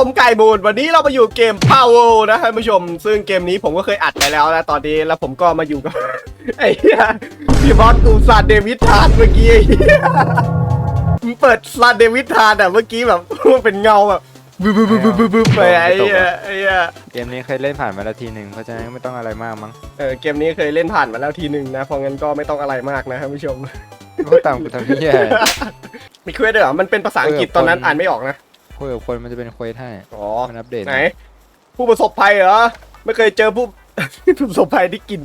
ผมไก่บูนวันนี้เรามาอยู่เกม Power นะท่านผู้ชม ซึ่งเกมนี้ผมก็เคยอัดไปแล้วนะตอนนี้แล้วผมก็มาอยู่กับ ไอ้เหี้ยพี่บอสตูซานเดวิดทานเมื่อกี้ไอ้เหี้ยมึงเปิดซานเดวิดทานอะเมื่อกี้แบบมันเป็นเงาแบบบึ้บบึ้บบึ้บบึ้บบึ้บบึ้บไปไอ้เหี้ยไอ้เหี้ย เกมนี้เคยเล่นผ่านมาแล้วทีหนึ่งเพราะฉะนั้นไม่ต้องอะไรมากมั้งเออเกมนี้เคยเล่นผ่านมาแล้วทีหนึ่งนะเพราะงั้นก็ไม่ต้องอะไรมากนะท่านผู้ชมพูดตามกูทำพี่แย่มีเควสด้วยเหรอมันเป็นภาษาอังกฤษเออตอนนั้นคนอ่านไม่ออกนะ คุยกับคนมันจะเป็นเควสให้อ๋อ มันอัปเดตไหน ผู้ประสบภัยเหรอ ไม่เคยเจอผู้ ผู้ประสบภัยที่กลิ่น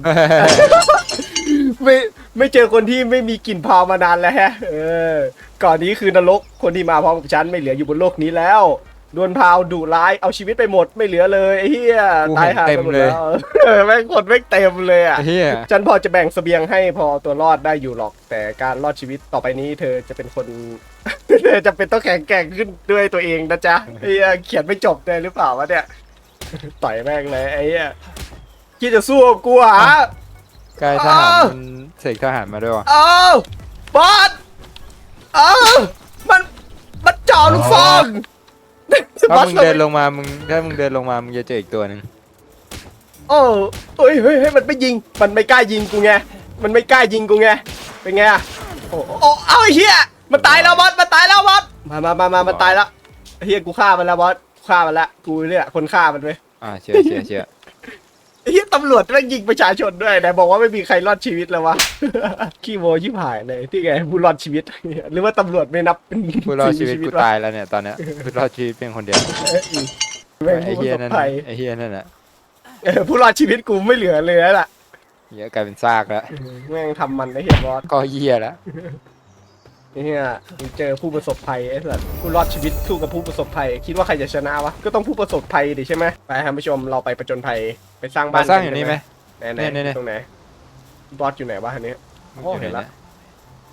ไม่ไม่เจอคนที่ไม่มีกลิ่นพาวมานานแล้วแฮะ เออ ก่อนนี้คือนรกคนที่มาพร้อมกับฉันไม่เหลืออยู่บนโลกนี้แล้ว โดนพาวดุร้ายเอาชีวิตไปหมดไม่เหลือเลยไอ้เหี้ยกูตายเห็นหาเต็มไปหมดเลย แล้วเออแม่งคนแม่งเต็มเลยอะ ไอ้เฮียฉันพอจะแบ่งเสบียงให้พอตัวรอดได้อยู่หรอก แต่การรอดชีวิตต่อไปนี้เธอจะเป็นคน เธอจะเป็นต้องแข็งแกร่งขึ้นด้วยตัวเองนะจ๊ะไอ้เหี้ยเขียนไม่จบเลยหรือเปล่าวะเนี่ย ต่อยแม่งเลยไอ้เหี้ยคิดจะสู้กับกูเหรอะ กายทหารอ้าวมันเสกทหารมาด้วยวะ เอาบอสเอามันมันจ่อลูกฟอง ถ้ามึงเดินลงมา มึงถ้ามึงเดินลงมา มึงจะเจออีกตัวหนึ่งโอ้เฮ้ยเฮ้ยเฮ้ยมันไม่ยิง มันไม่กล้ายิงกูไง มันไม่กล้ายิงกูไง เป็นไงอะโอ้โอ้เอาไอ้เหี้ย มันตายแล้วบอส มันตายแล้วบอส มามามามามันตายแล้วไอ้เหี้ยกูฆ่ามันแล้วบอสกูฆ่ามันแล้วกูเนี่ยคนฆ่ามันไปอ่าเชื่อเชื่อเชื่อไอ้ เหี้ยตำรวจแม่งยิงประชาชนด้วยแต่บอกว่าไม่มีใครรอดชีวิตแล้ววะ ขี้โมชิบหายเลยที่ไงผู้รอดชีวิต หรือว่าตำรวจไม่นับเป็นผู้รอดชีวิตกูวะตายแล้วเนี่ยตอนเนี้ยผู้รอดชีวิตเพียงคนเดียวแม่งไอ้ผู้เฮียประสนั่บนภัยไอ้เฮียนั่นแหละเออผู้รอดชีวิตกูไม่เหลือเลยแล้วล่ะเฮียกลายเป็นซากแล้วแม่งทำมันได้เห็นบอสก็เฮียแล้ว เนี่ยมึงเจอผู้ประสบภัยไอ้สัสผู้รอดชีวิตสู้กับผู้ประสบภัย คิดว่าใครจะชนะวะ ก็ต้องผู้ประสบภัยดิใช่ไหมไปท่านผู้ชมเราไปประจนภัยไปสร้างบ้ามานสร้างอยู่นี่ไหม ไหนไหนเนี่ยเนี่ยตรงไหนบอสอยู่ไหนวะอันนี้ โอ้เห็นละย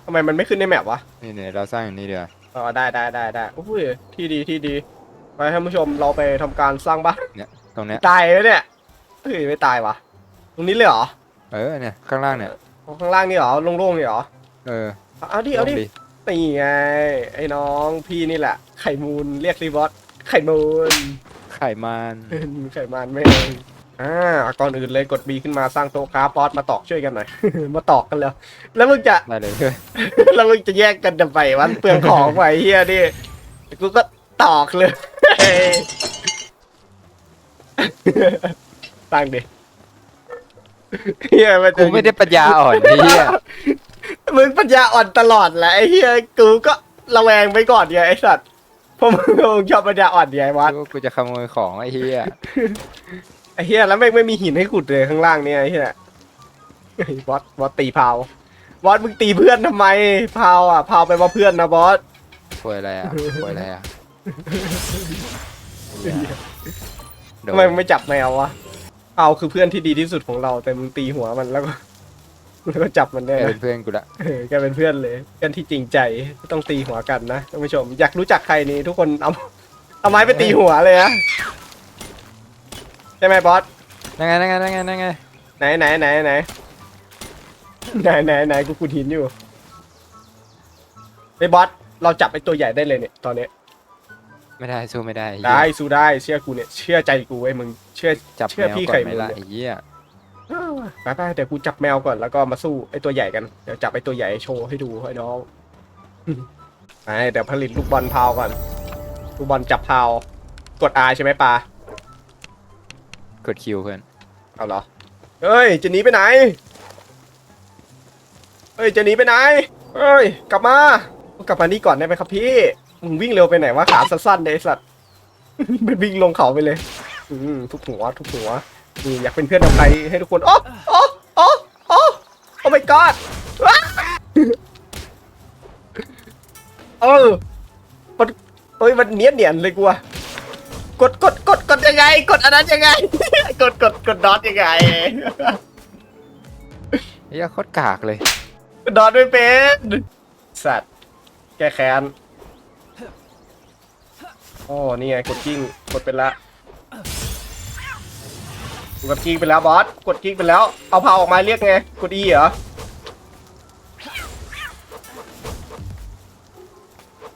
ทำไมมันไม่ขึ้นในแมปวะ นี่เนี่ยเราสร้างอยู่นี่เดียวาอ๋อได้ได้ได้ได้โอ้ยที่ดีที่ดีไปท่านผู้ชมเราไปทำการสร้างบ้านเนี่ยตรงเนี้ยตายไหมเนี่ยเฮ้ยไม่ตายวะตรงนี้เลยเหรอเออเนี่ยข้างล่างเนี่ย ข้างล่างนี่เหรอโล่งๆนี่เหรอเออเอาดิเอาดิ ลงนี่ไง ไอ้น้องพี่นี่แหละ ไข่มูลเรียกรีบอสไข่มูล ไข่มันไข่มันไม่เองอ่าก่อนอื่นเลยกด B ขึ้นมาสร้างโต๊ะคราฟบอสมาตอกช่วยกันหน่อย มาตอกกันแล้ว แล้วมึงจะ ได้เลยเฮ้ยแล้วมึงจะแยกกันจะไปวันเปลืองของไปเฮียดิกูก็ตอกเลย ตั้งดิเฮียมันจะกูไม่ได้ปัญญาอ่อนไอ้เฮีย มึงปัญญาอ่อนตลอดแหละไอ้เฮียกูก็ระแวงไปก่อนไงไอ้สัตว์เพราะมึงมึงชอบปัญญาอ่อนไงวัดกูว่ากูจะขโมยของไอ้เฮียไอ้เฮียแล้วแม่งไม่มีหินให้ขุดเลยข้างล่างเนี่ยไอ้เฮียไอ้บอสบอสตีพาวบอสมึงตีเพื่อนทำไมพาวอะพาวไปว่าเพื่อนนะบอสป่วยอะไรอะป่วยอะไรอะโดทำไมมึงไม่จับแมววะพาวคือเพื่อนที่ดีที่สุดของเราแต่มึงตีหัวมันแล้วก็ แล้วก็จับมันได้เป็นเพื่อนกูละเออแกเป็นเพื่อนเลยเพื่อนที่จริงใจต้องตีหัวกันนะท่านผู้ชมอยากรู้จักใครนี่ทุกคนเอาเอาไม้ไปตีหัวเลยนะใช่ไหมบอสนั่งไงนั่งไงนั่งไงนั่งไงไหนไหนไหนไหนไหนไหนไหนกูขุดหินอยู่ไอ้บอสเราจับไอ้ตัวใหญ่ได้เลยเนี่ยตอนนี้ไม่ได้สู้ไม่ได้อ้เหี้ยได้สู้ได้เชื่อกูเนี่ยเชื่อใจกูไอ้ยมึงเชื่อจับเชื่อแมวพี่ก่อไข่นไหมมูลล่ะเนี่ย ไอ้เหี้ย ไปไปเดี๋ยวกูจับแมวก่อนแล้วก็มาสู้ไอ้ตัวใหญ่กัน เดี๋ยวจับไอ้ตัวใหญ่โชว์ให้ดูให้น้องไปเดี๋ยวผลิตลูกบอลพาวก่อน ลูกบอลจับพาว กด R ใช่ไหมปลากดคิวเพื่อน เอาเหรอ เฮ้ย จะหนีไปไหน เฮ้ย จะหนีไปไหน เฮ้ย กลับมา กลับมานี่ก่อนได้ไหมครับพี่ มึงวิ่งเร็วไปไหนวะ ขาสั้นๆเนี่ยไอ้สัตว์มันวิ่งลงเขาไปเลย อืมทุกหัว ทุกหัว นี่อยากเป็นเพื่อนกับใครให้ทุกคนโอ้โอ้โอ้โอ้โอ้ my god ว้าเออมันเอ้ยมันเนียนเนียนๆเลยกูอะกดกดกดกดยังไง กดอันนั้นยังไง กดกดกดดอทยังไงไอ้เหี้ยโคตรกากเลยดอทไม่เป็นสัตว์แก้แค้นโอ้นี่ไงกดกิ้งกดเป็นละ กดกิ้งไปแล้วบอส กดกิ้งไปแล้ว เอาเผาออกมาเรียกไง กดอีเหรอ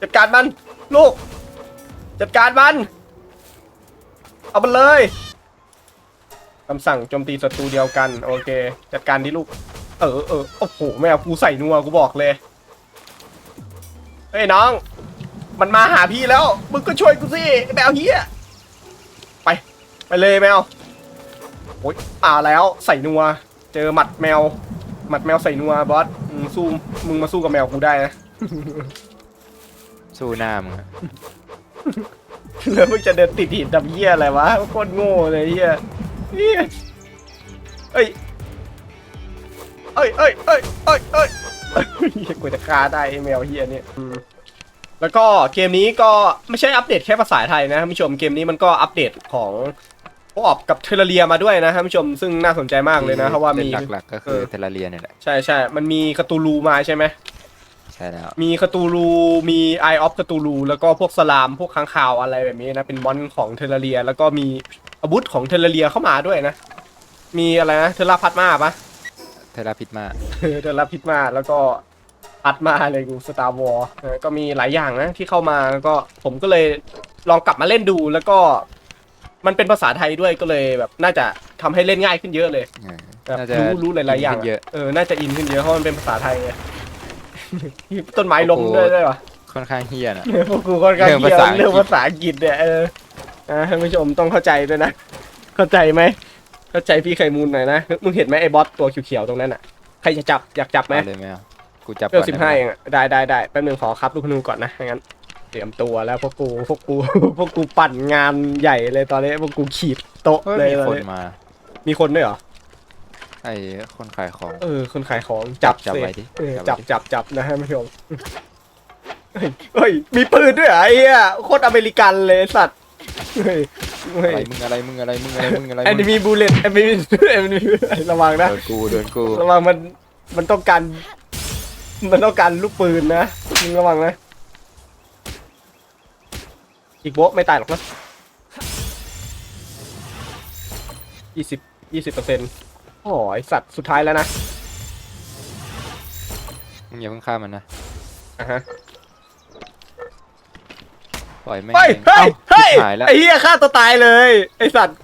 จัดการมัน ลูก จัดการมัน เอามันเลยคำสั่งโจมตีศัตรูเดียวกัน โอเค จัดการดิลูก เออเออโอ้โหแมวกูใส่นัวกูบอกเลย เฮ้ยน้อง มันมาหาพี่แล้ว มึงก็ช่วยกูสิแมวเฮียไป ไปเลยแมว โอ๊ยอ่าแล้วใส่นัว เจอหมัดแมว หมัดแมวใส่นัวบอสมึงสู้มึงมาสู้กับแมวกูได้นะ สู้หน้ามึงอะแล้วมึงจะเดินติดหินดับเหี้ยอะไรวะโคตรโง่เลยเหี้ยเหี้ยเอ้ยเอ้ยเอ้ยเอ้ยเอ้ยเอ้ยเอ้ยกูจะฆ่าได้ไอ้แมวเหี้ยเนี่ยอืมแล้วก็เกมนี้ก็ไม่ใช่อัปเดตแค่ภาษาไทยนะท่านผู้ชมเกมนี้มันก็อัปเดตของ พวกกับเทเลเรียมาด้วยนะท่านผู้ชมซึ่งน่าสนใจมากเลยนะเพราะว่ามี หลักๆก็คือเทลาเรียเนี่ยแหละใช่ใช่มันมีคาตูลูมาใช่ไหมใช่แล้วมีคาตูลูมีไอออฟคาตูลูแล้วก็พวกสลามพวกค้างคาวอะไรแบบนี้นะเป็นมอนของเทเลเรีย แล้วก็มีอาวุธของเทเลเรียเข้ามาด้วยนะ มีอะไรนะเทเลพัดมาปะ เทลาพิษมาเทเลพิดมาแล้วก็พัดมาอะไรกูสตาร์วอลก็มีหลายอย่างนะที่เข้ามาแล้วก็ผมก็เลยลองกลับมาเล่นดูแล้วก็ มันเป็นภาษาไทยด้วยก็เลยแบบน่าจะทำให้เล่นง่ายขึ้นเยอะเลยเออแบบน่าจะรู้รู้หลายๆอย่างขึ้นเยอะ เออน่าจะอินขึ้นเยอะเพราะมันเป็นภาษาไทยไง ต้นไม้ล้มด้วยได้ปะ ค่อนข้างเฮี้ยน่ะพวกกูค่อนข้างเรื่องเกี่ยวภาษาอังกฤษ เรื่องภาษาอังกฤษเนี่ยเออนะท่านผู้ชมต้องเข้าใจด้วยนะ เข้าใจไหมเข้าใจพี่ไข่มูลหน่อยนะมึงเห็นไหมไอ้บอสตัวเขียวๆตรงนั้นอะใครจะจับอยากจับไหมเอาเลยไหมอะกูจับเวลก่อนสิบได้ห้าไหมเองอะได้ได้ได้แป๊บนึงขอครับลูกธนูก่อนนะงั้น เตรียมตัวแล้วพวกกูพวกกูพวกกูปั่นงานใหญ่เลยตอนนี้พวกกูขีดโต๊ะเฮ้ยเลยมีตอนคนนี้มามีคนด้วยเหรอไอ้คนขายของ เออคนขายของจับจับสิไว้ดิเออจัจับบไว้ดิจับจับนะฮะท่านผู้ชมเฮ้ยเฮ้ยมีปืนด้วยเหรอไอ้เหี้ยโคตรอเมริกันเลยไอ้สัตว์เฮ้ยเฮ้อะไรยมึงอะไรมึงอะไรมึงอะไรมึงอะไรแอนมึงมีบูเลตแอนมีแอนมีระวังนะเดินกูเดินกู ระวังมันมันต้องการ มันต้องการลูกปืนนะมึงระวังนะ อีกโบะไม่ตายหรอกนะยี่สิบยี่สิบเปอร์เซ็นต์โอ้ยสัตว์สุดท้ายแล้วนะมึงอย่าเพิ่งฆ่ามันนะอะฮะปล่อยแม่งเฮ้ยเองเฮ้ยเอ้าเฮ้ยชิบหายแล้วไอ้เหี้ยฆ่าตัวตายเลย ไอ้สัตว์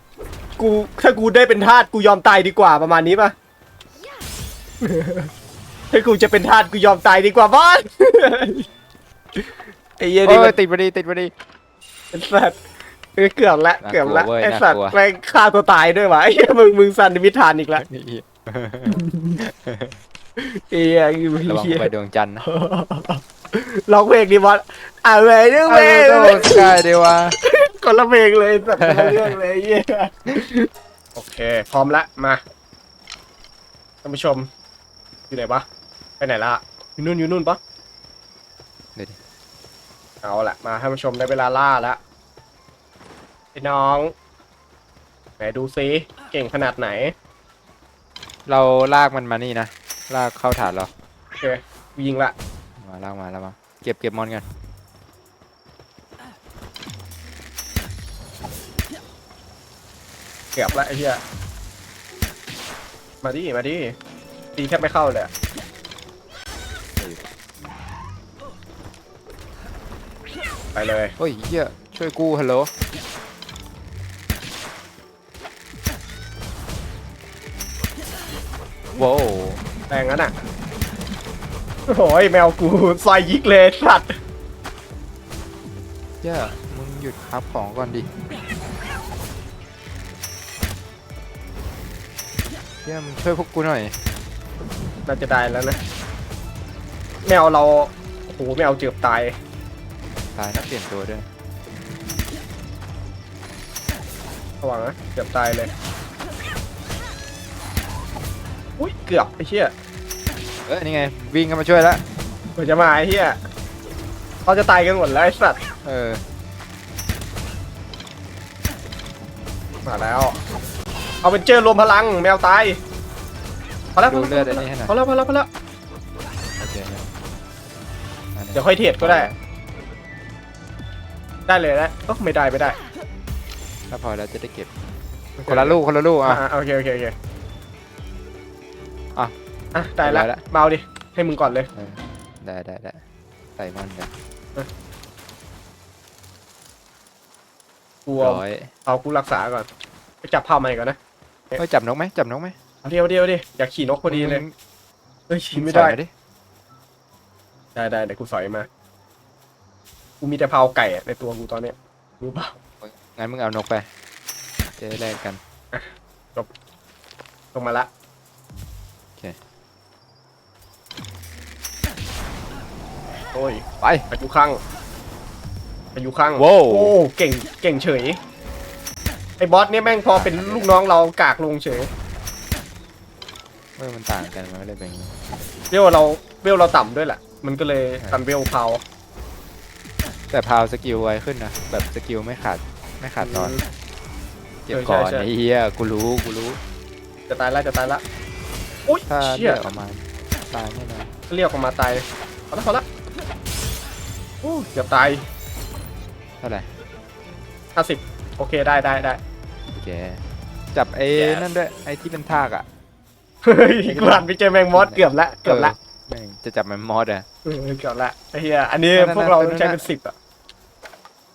กูถ้ากูได้เป็นทาสกูยอมตายดีกว่าประมาณนี้ป่ะถ้ากูจะเป็นทาสกูยอมตายดีกว่าบอสไอ้เหี้ยเฮ้นี่มันยติดมาดิติดมาดิไอ้สัตว์เออเกือบละน่ากลัวเกือบละเว้ยไอ้สัตว์น่ากลัว แม่งฆ่าตัวตายด้วยวะไอ้เหี้ยมึงมึงสันนิมิทานอีกละไอ้เหี้ยระวังเหี้ยไปดวงจันทร์นะร้องเพลงดีบอสอะไรเรื่องเพลงโอ้สกายเดียววะคนละเพลงเลยสัตว์คนละเรื่องเลยไอ้เหี้ยโอเค พร้อมละมาท่านผู้ชมอยู่ไหนวะไปไหนละอยู่นู่นอยู่นู่นปะเดี๋ยวดิ เอาละมาท่านผู้ชมได้เวลาล่าแล้วไอ้น้องไหนดูซิเก่งขนาดไหนเราลากมันมานี่นะ ลากเข้าฐานเราโอเคยิงละมาลากมาแล้วมา เก็บเก็บมอนกัน เกือบละไอ้เหี้ยมาดิมาดิตีแทบไม่เข้าเลยอะ ไปเลยเฮ้ยเฮียช่วยกูฮัลโหลว้าวแรงงั้นอะโอ้ยแมวกูซอยยิกเลยสัตว์เฮียมึงหยุดครับของก่อนดิเฮียมึงช่วยพวกกูหน่อยน่าจะได้แล้วนะแมวเราโอ้โหแมวเจือบตาย ตายน่าเปลี่ยนตัวด้วยระวังนะเกือบตายเลย อุ้ยเกือบไอ้เหี้ยเอ้ยนี่ไงวิ่งกันมาช่วยแล้วกว่าจะมาไอ้เหี้ยเขาจะตายกันหมดแล้วไอ้สัตว์เออมาแล้ว เอาเป็นเจอรวมพลังแมวตายพอแล้วพดูอเลือดแล้อัวนนี้ให้หน่อยพอแล้วพอแล้วพอแล้วโอเคครับอันนี้เดี๋ยวค่อยเทรดก็ได้ ได้เลยนะเออไม่ได้ไม่ได้ถ้าพอแล้วจะได้เก็บ คนละลูกคนละลูกอะ อะโอเคโอเคโอเคอะอะได้แล้วได้ละมาเอาดิให้มึงก่อนเลยเออได้ได้ได้ใส่มอนกันกูเอาร้อยเอากูรักษาก่อนไปจับเผาใหม่ก่อนนะ เอ้ยจับนกไหมจับนกไหมเอาเดียวเดียวดิอยากขี่นกพอดีเลยมึงเอ้ยขี่มึงไม่สอได้นมาดิได้ได้เดี๋ยวกูสอยมา กูมีแต่เผาไก่อะในตัวกูตอนเนี้ยรู้เปล่างั้นมึงเอานกไปจะได้แลกกัน ลงมาละโอเคโอ้ยไปพายุข้างพายุข้างโว้ว โอ้เก่งเก่งเฉยไอ้บอสเนี่ยแม่งพอเป็นลูกน้องเรากากลงเฉยเมื่อมันต่างกันมันไม่ได้เป็นอย่างงี้เวลเราเวลเราต่ำด้วยแหละ มันก็เลยตันเวลเผา แต่พาวสกิลไวขึ้นนะแบบสกิลไม่ขาดไม่ขาดตอน เก็บเออใช่ก่อนใช่ไอ้เหี้ยกูรู้กูรู้จะตายละจะตายละอุ้ยถ้าเชี่เลืยอกออกมาตายแน่นอนเรียกออกมาตายเอาละเอาละโอ้เกือบตายเท่าไหร่ห้าสิบโอเคได้ได้ได้โอเคจับไอ้ Yes นั่นด้วยไอ้ที่เป็นทากอะเฮ้ยกูหันไปเจอแมงมอสเกือบละเกือบละแม่งจะจับมันมอสอะ เออเกือบละไอ้เหี้ยอันนี้นั่นๆพวกเราตัวนั้นใช้น่ะเป็นสิบอะ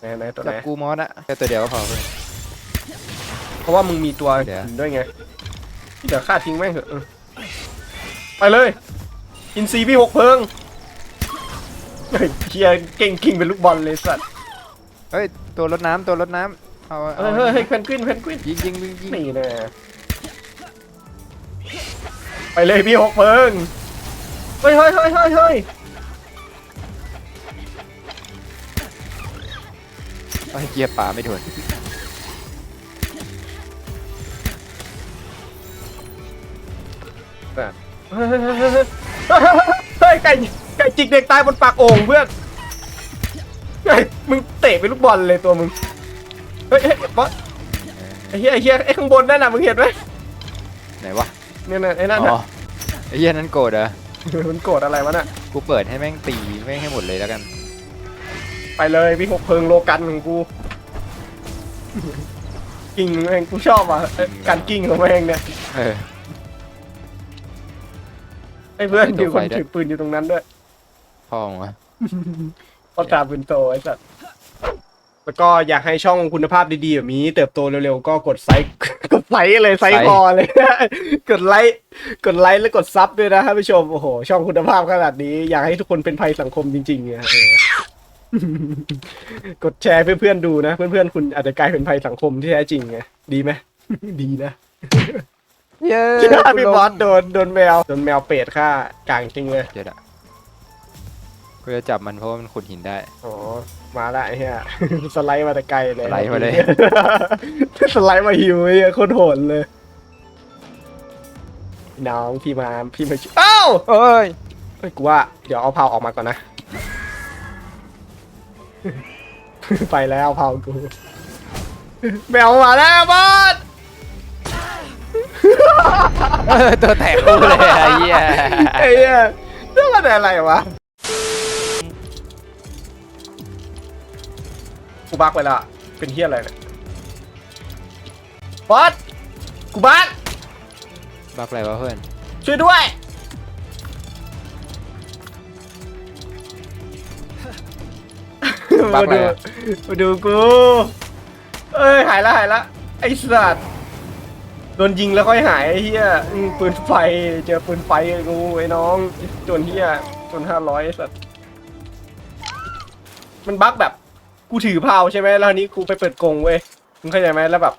ไหนไหนตัวไหจันบกูมอสอะแค่ตัวเดียวก็พอเพื่อน เพราะว่ามึงมีตัวเดี๋ยว หินด้วยไงที่เหลือฆ่าทิ้งแม่งเถอะเออไปเลย อินซีพี่หกเพิงเฮ้ยเฮียเก่งกิ่งเป็นลูกบอลเลยสัตว์เฮ้ยตัวรดน้ำตัวรดน้ำเอาเฮ้เอายเฮ้ยเฮ้ยเพนกวินเพนกวิน ยิงยิงยิงยิงนี่แน่ไปเลยพี่หกเพิง เฮ้ยเฮ้ยเฮ้ยเฮ้ยเฮ้ย เฮ้เกียร์ป่าไม่โดนเฮ้ยเฮ้ยเฮ้ยเฮ้ยเฮ้ยเฮ้ยไก่ไก่จิกเด็กตายบนปากโอ่งเพื่อนเฮ้ยมึงเตะเป็นลูกบอลเลยตัวมึง เฮ้ยเฮ้ยบอสไอ้เหี้ยไอ้เหี้ยไอ้ข้างบนนั่นน่ะมึงเห็นไหมไหนวะเนี่ยน่ะไอ้นั่นอ๋น่ะอไอ้เหี้ยนั้นโกรธเหรอ มันโกรธอะไรวะน่ะกูเปิดให้แม่งตีแม่งให้หมดเลยแล้วกัน ไปเลยพี่หกเพิงโลกันของกูกิ่งแม่งกูชอบอะเอ้ยการกิ่งของแม่งเนี่ยเออ ไอ้เพื่อนไม่มีต้องคนไฟด้วยถือปืนอยู่ตรงนั้นด้วยพ่อมึงวะเขาตามปืนโตไอ้สัสแล้วก็อยากให้ช่องคุณภาพดีๆแบบนี้ เติบโตเร็วๆก็กดไซส์กดไลค์เลยไซส์พอเลย กดไลค์กดไลค์แล้วกดซับด้วยนะท่านผู้ชมโอ้โหช่องคุณภาพขนาดนี้ อยากให้ทุกคนเป็นภัยสังคมจริงๆเนี่ยเออ กดแชร์ให้เพื่อนๆดูนะ เพื่อนๆคุณอาจจะกลายเป็นภัยสังคมที่แท้จริงไงดีไหม ดีนะเย้พี่บอสโดนโดนแมวโดนแมวเป็ดฆ่ากลางจริงเลยเดี๋ยวอะกูจะจับมันเพราะว่ามันขุดหินได้ อ๋อ มาละไอ้เฮียสไลด์มาแต่ไกลเลย สไลด์มาเลย สไลด์มาหิวไอ้เหี้ยโคตรโหดเลย น้องพี่มาพี่มาช่วยอ้าวเอ้ยเฮ้ยกูว่า เดี๋ยวเอาเผาออกมาก่อนนะ ไปแล้วเผากูแมวมาแล้วบอสเออตัวแตกกูเลยไอ้เหี้ยไอ้เหี้ยเรื่องมันอะไรวะกูบักไปและเป็นเฮียอะไรเนี่ยบอสกูบักบักอะไรวะเพื่อนช่วยด้วย บักมาอะไรดูอะมาดูกู เอ้ยหายละหายละไอ้สัตว์โดนยิงแล้วค่อยหายไอ้เหี้ยอืมปืนไฟเจอปืนไฟไอ้กูไอ้น้องจนเหี้ยจนห้าร้อยไอ้สัตว์มันบั๊กแบบกูถือพาวใช่ไหมแล้วทีนี้กูไปเปิดกรงเว้ยมึงเข้าใจไหมแล้วแบบ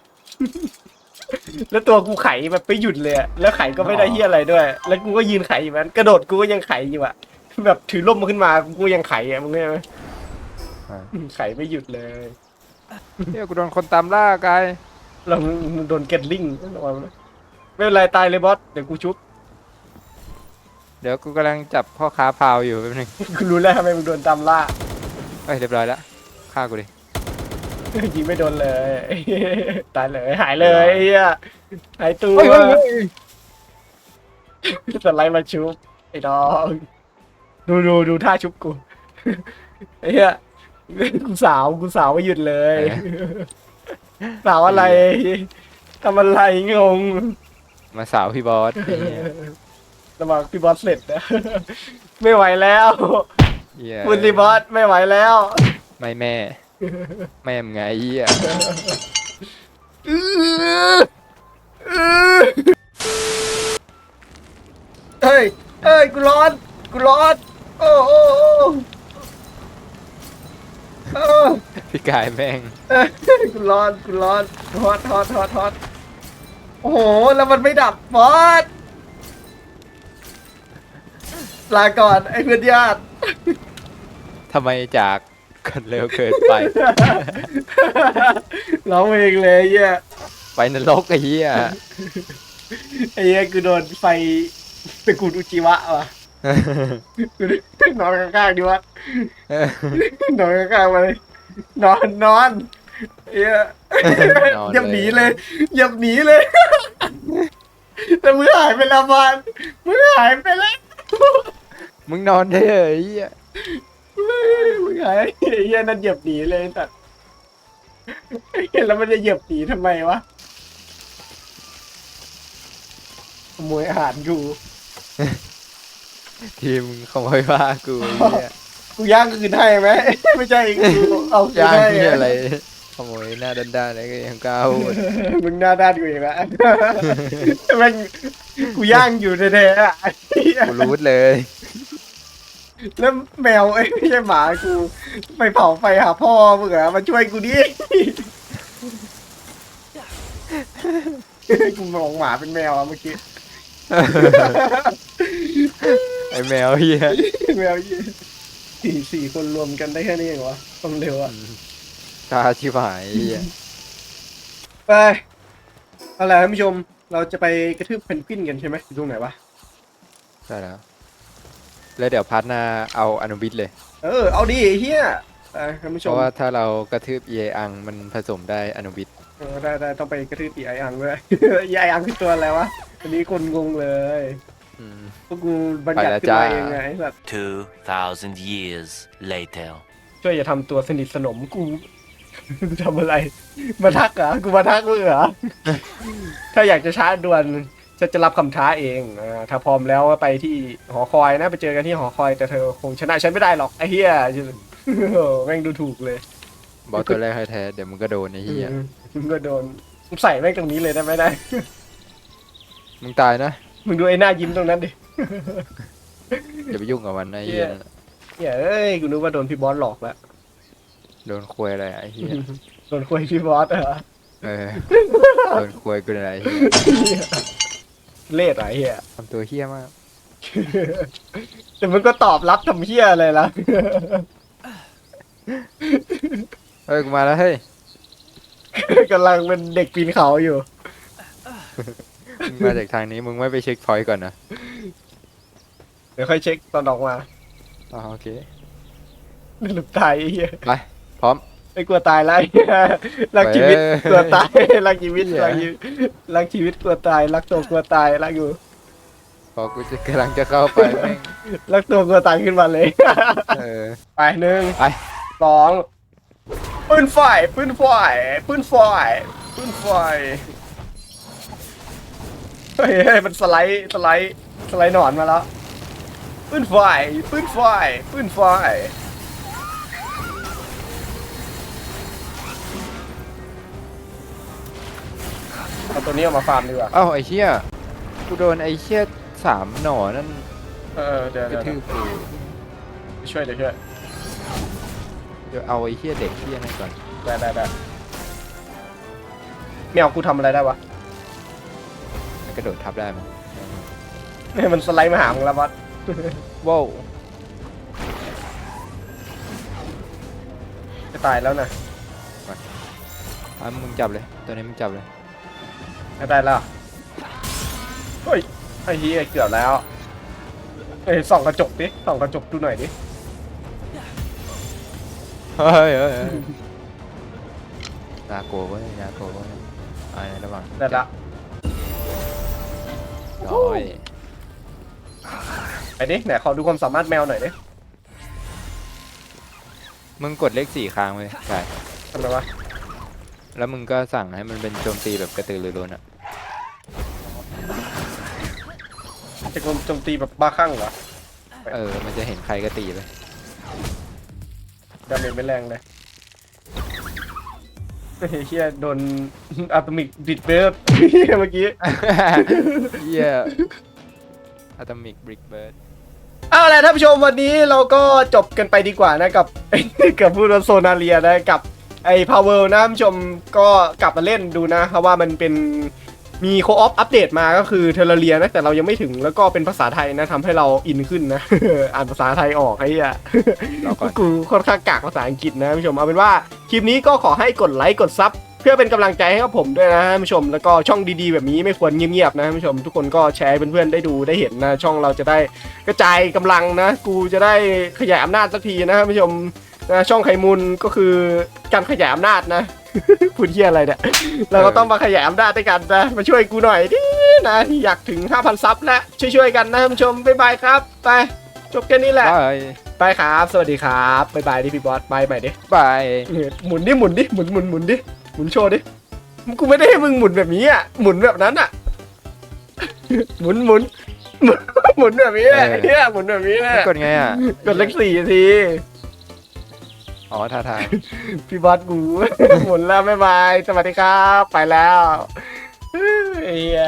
แล้วตัวกูไขแบบไปหยุดเลยอะแล้วไขก็ไม่ได้เหี้ยอะไรด้วย แล้วกูก็ยืนไขอยู่มันกระโดดกูก็ยังไขอยู่อะแบบถือล่มมาขึ้นมากูยังไขอะมึงเข้าใจไหมอ่า ไขไม่หยุดเลยเฮียกูโดนคนตามล่ากายเรามึงโดนเก็ตลิงระวังนะไม่เป็นไรตายเลยบอสเดี๋ยวกูชุบเดี๋ยวกูกำลังจับพ่อค้าพาวอยู่แป๊บนึงกูรู้แล้วทำไมมึงโดนตามล่าเฮ้ยเรียบร้อยแล้วฆ่ากูดิยิงไม่โดนเลย ตายเลยหายเลยไอ้เหี้ยหายตัวเฮ้ยเฮ้ยเฮ้ยสไลด์มาชุบไอ้ดองดูดูดูท่าชุบกูไอ้เหี้ย กูสาวกูสาวไม่หยุดเลย สาวอะไรทำอะไรงงมาสาวพี่บอสไอ้เหี้ยระวังพี่บอสเสร็จนะไม่ไหวแล้วเหี้ยคุณรีบอสไม่ไหวแล้ว ไม่แม่ แม่มไงไอ้เหี้ยอื้ออื้อเฮ้ยเฮ้ยกูร้อนกูร้อนโอ้โอ้ โอ้โอ้พี่กายแม่งเอ้ยกูร้อนกูร้อนฮอตฮอตฮอตฮอตโอ้โห แล้วมันไม่ดับบอสลาก่อนไอ้เพื่อนญาติ ทำไมจากกันเร็วเกินไป ร้องเพลงเลยไอ้เหี้ยไปนรกไอ้เหี้ย ไอ้เหี้ยกูโดนไฟตะกรูดอุจิวะว่ะ กูนอนข้างๆดิวะนอนข้างๆมาเลยนอนนอนเหี้ยอนเยับหนีเลยเหยับหนีเลยแต่มือหายไปและบานมือหายไปแล้วมึงนอนได้เลยไอ้เหี้ยมือหายไอ้เหี้ยนั่นเหยียบหนีเลยแต่เห็นแล้วมันจะเหยียบหนีทำไมวะขโมยอาหารกู ทีมขโมยว่ากูไอ้เหี้ยกูย่างคืนให้ไหม ไม่ใช่กูเอาคืนย่างให้ที่อะไรขโมยหน้าด้านๆอะไรก็ยังกล้าพูดมึงหน้าด้านกูอีกแล้วแม่งกูย่างอยู่แท้ๆอะกูรู้เลย แล้วแมวไอ้ยไม่ใช่หมากูไปเผาไฟหาพ่อมึงเหรอมาช่วยกูดิกูมองหมาเป็นแมวอะเมื่อกี้ ไอ้แมวเหี้ยแมวยี่สี่สี่คนรวมกันได้แค่นี้เองวะความเร็วอะตาชิบหายไอ้เหี้ยไปเอาล่ะท่านผู้ชม เราจะไปกระทืบเพนกวินกันใช่ไหมอยู่ตรงไหนวะ ใช่แล้ว แล้วเดี๋ยวพาร์ทหน้าเอาอนุบิตเลย เออ เอาดิไอ้เฮียไปท่านผู้ชเพมราะว่าถ้าเรากระทืบเออังมันผสมได้อนุบิตเออได้ได้ต้องไปกระทืบอีไออังด้วยอีไออังคือตัวอะไรวะ อันนี้คนงงเลย อืม พวกกูบัญญัติไปแล้วขึ้นมาจ้าเองไงไอ้สัตว์2,000 years later. ช่วยอย่าทำตัวสนิทสนมกู ทำอะไร มาทักเหรอ กูมาทักมึงเหรอ ถ้าอยากจะช้าด่วนจะจะรับคำท้าเองอ่าถ้าพร้อมแล้วก็ไปที่หอคอยนะ ไปเจอกันที่หอคอยแต่เธอคงชนะฉันไม่ได้หรอกไอ้เหี้ยโอ้โหแม่งดูถูกเลยบอสตัวแรกให้แท้เดี๋ยวมึงก็โดนไอ้เหี้ยอืมมึงก็โดนมึงใส่แม่งตรงนี้เลยได้ไหมได้ มึงตายนะ มึงดูไอ้หน้ายิ้มตรงนั้นดิ อย่าไปยุ่งกับมันนะไอ้เหี้ยเหี้ยเหี้ยเอ้ยกูนึกว่าโดนพี่บอสหลอกแล้วโดนควยอะไรไอ้เหี้ยโดนคุยพี่บอสเหรอเออโดนควยกูอะไรไอ้เหี้ยเล่ห์เหรอไอ้เหี้ยทำตัวเหี้ยมากแต่มึงก็ตอบรับทำเหี้ยอะไรล่ะ เฮ้ยกูมาแล้วเฮ้ยกำลังเป็นเด็กปีนเขาอยู่มึ งมาจากทางนี้มึงไม่ไปเช็คพอยต์ก่อนนะเดี๋ยวค่อยเช็คตอนออกมาอ๋อโอเคหลุดตายไอ้เหี้ยไปพร้อม ไม่กลัวตายแล้วไอ้เหี้ยรักชีวิตเว้ยกลัวตายรักชีวิตเหี้ยรักชีวิตรักชีวิตกลัวตายรักตัวกลัวตายรักอยู่พอกูจะกำลังจะเข้าไปแม่งรักตัวกลัวตายขึ้นมาเลยเออไปหนึ่งไปสองปืนไฟปืนไฟปืนไฟปืนไฟ เฮ้ยเฮ้ยมันสไลด์สไลด์สไลด์หนอนมาแล้วปืนไฟปืนไฟปืนไฟเอาตัวนี้ออกมาฟาร์มดีกว่าเอ้าไอ้เหี้ยกูโดนไอ้เหี้ยสามหน่อนั่นเออเดี๋ยวกระเดี๋ยวทืบกูช่วยเดี๋ยวช่วยเดี๋ยวเอาไอ้เหี้ยเด็กเหี้ยนั่นก่อนได้ได้ได้แมวกูทำอะไรได้วะ มันกระโดดทับได้มั้งเนี่ยมันสไลด์มาหามึงแล้วบอสว้าวจะตายแล้วนะอะมึงจับเลย ตัวนี้มึงจับเลยจะตายแล้วเฮ้ยไอ้เหี้ยเกือบแล้วเอ้ยส่องกระจกดิส่องกระจกดูหน่อยดิเฮ้ยเฮ้ยเฮ้ยนาโกะเว้ยนาโกะเว้ยเอะไรระหว่างได้ละ ร้อยไปดิไหนขอดูความสามารถแมวหน่อยดิมึงกดเลขสี่ค้างไว้ใช่ทำไมวะแล้วมึงก็สั่งให้มันเป็นโจมตีแบบกระตือรือร้นอะจะโจมตีแบบบ้าคลั่งเหรอเออ มันจะเห็นใครก็ตีไปดาเมจไม่แรงเลยไอ้ เฮียโดนอะตอมิกดิดเบิร์ดเมื่อกี้เยี่ยอะตอมิกบริกเบิร์ดเอาล่ะท่านผู้ชมวันนี้เราก็จบกันไปดีกว่านะกับ กับพูดว่าโซนาเรียนะกับไอ้พาวเวลนะท่านผู้ชมก็กลับมาเล่นดูนะเพราะว่ามันเป็น มีโคออฟอัปเดตมาก็คือเทเลเรียนะแต่เรายังไม่ถึงแล้วก็เป็นภาษาไทยนะทำให้เราอินขึ้นนะ อ่านภาษาไทยออกไอ้เหี้ยเราก่อนกูค่อนข้างกากภาษาอังกฤษนะท่านผู้ชมเอาเป็นว่าคลิปนี้ก็ขอให้กดไลค์กดซับเพื่อเป็นกำลังใจให้กับผมด้วยนะท่านผู้ชม แล้วก็ช่องดีๆ แบบนี้ไม่ควรเงียบๆนะท่านผู้ชม ทุกคนก็แชร์ให้เพื่อนๆได้ดูได้เห็นนะ ช่องเราจะได้กระจายกำลังนะ กูจะได้ขยายอำนาจสักทีนะท่านผู้ชมนะช่องไข่มุนก็คือการขยายอำนาจนะ พูดเฮียอะไรเนี่ย เราก็ต้องมาขยายอำนาจด้วยกันนะ มาช่วยกูหน่อยดินะที่อยากถึง 5,000 ซับแล้วช่วยๆกันนะท่านผู้ชม บ๊ายบายครับ ไป จบแค่นี้แหละบายไปครับ สวัสดีครับ บ๊ายบายดิพี่บอสบายใหม่ดิบายหมุนดิหมุนดิหมุนหมุนหมุนดิหมุนโชว์ดิ กูไม่ได้ให้มึงหมุนแบบนี้อะ หมุนแบบนั้นอะ หมุนหมุนหมุนหมุนแบบนี้แหละเฮียหมุนแบบนี้แหละกดไงอะ กดเลขสี่ที อ๋อท่าทาง พี่บอสกู หมุนแล้วบ๊ายบาย สวัสดีครับ ไปแล้วเฮีย